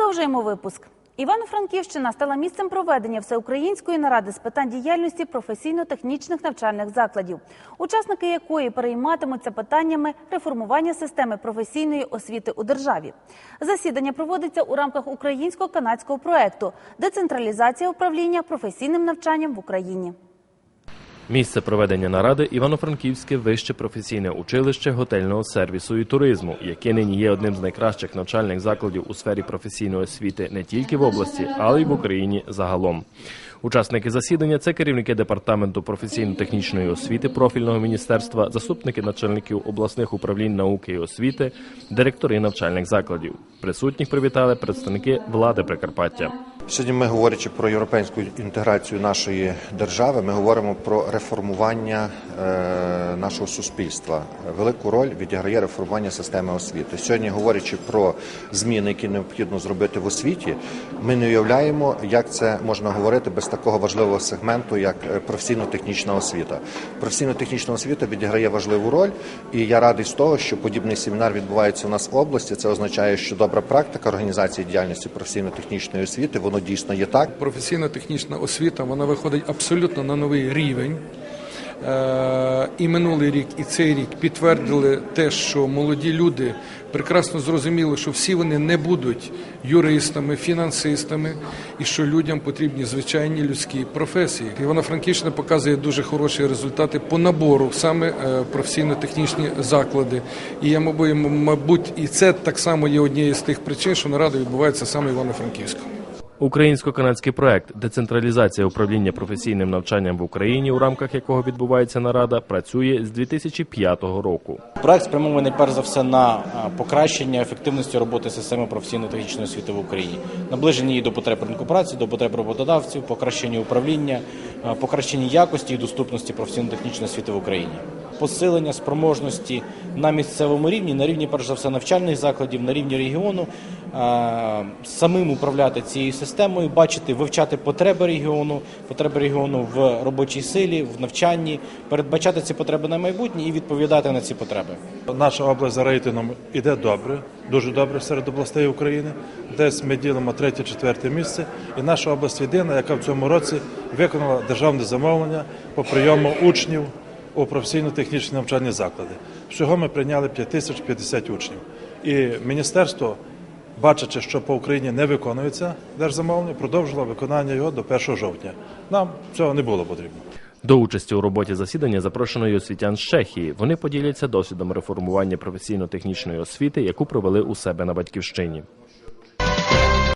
Продовжуємо випуск. Івано-Франківщина стала місцем проведення всеукраїнської наради з питань діяльності професійно-технічних навчальних закладів, учасники якої перейматимуться питаннями реформування системи професійної освіти у державі. Засідання проводиться у рамках українсько-канадського проекту Децентралізація управління професійним навчанням в Україні. Місце проведення наради Івано-Франківське вище професійне училище готельного сервісу і туризму, яке нині є одним з найкращих навчальних закладів у сфері професійної освіти не тільки в області, але й в Україні загалом. Учасники засідання це керівники департаменту професійно-технічної освіти профільного міністерства, заступники начальників обласних управлінь науки і освіти, директори навчальних закладів. Присутніх привітали представники влади Прикарпаття. Сьогодні ми говорячи про європейську інтеграцію нашої держави, ми говоримо про реформування е, нашого суспільства. Велику роль відіграє реформування системи освіти. Сьогодні, говорячи про зміни, які необхідно зробити в освіті, ми не уявляємо, як це можна говорити без такого важливого сегменту, як е, професійно-технічна освіта. Професійно-технічна освіта відіграє важливу роль, і я радий з того, що подібний семінар відбувається у нас в області. Це означає, що добра практика організації діяльності професійно-технічної освіти воно дійсно є так. професійно-технічна освіта вона виходить абсолютно на новий рівень. Е, І минулий рік, і цей рік підтвердили те, що молоді люди прекрасно зрозуміли, що всі вони не будуть юристами, фінансистами, і що людям потрібні звичайні людські професії. Івано-Франківщина показує дуже хороші результати по набору саме е, професійно-технічні заклади. І я мабуть, і це так само є однією з тих причин, що нарада відбувається саме Івано-Франківську. Українсько-канадський проект Децентралізація управління професійним навчанням в Україні, у рамках якого відбувається нарада, працює з 2005 року. Проект спрямований перш за все на покращення ефективності роботи системи професійно-технічної освіти в Україні, наближення її до потреб ринку праці, до потреб роботодавців, покращення управління, покращення якості і доступності професійно-технічної освіти в Україні, посилення спроможності на місцевому рівні, на рівні перш за все навчальних закладів, на рівні регіону, самим управляти цією системою, бачити, вивчати потреби регіону, потреби регіону в робочій силі, в навчанні, передбачати ці потреби на майбутнє і відповідати на ці потреби. Наша область за рейтингом іде добре, дуже добре серед областей України. Десь ми ділимо третє-четверте місце. І наша область єдина, яка в цьому році виконала державне замовлення по прийому учнів у професійно-технічні навчальні заклади. Всього ми прийняли 5050 учнів. І міністерство, бачачи, що по Україні не виконується держзамовлення, продовжило виконання його до 1 жовтня. Нам цього не було потрібно. До участі у роботі засідання запрошено й освітян з Чехії. Вони поділяться досвідом реформування професійно-технічної освіти, яку провели у себе на батьківщині.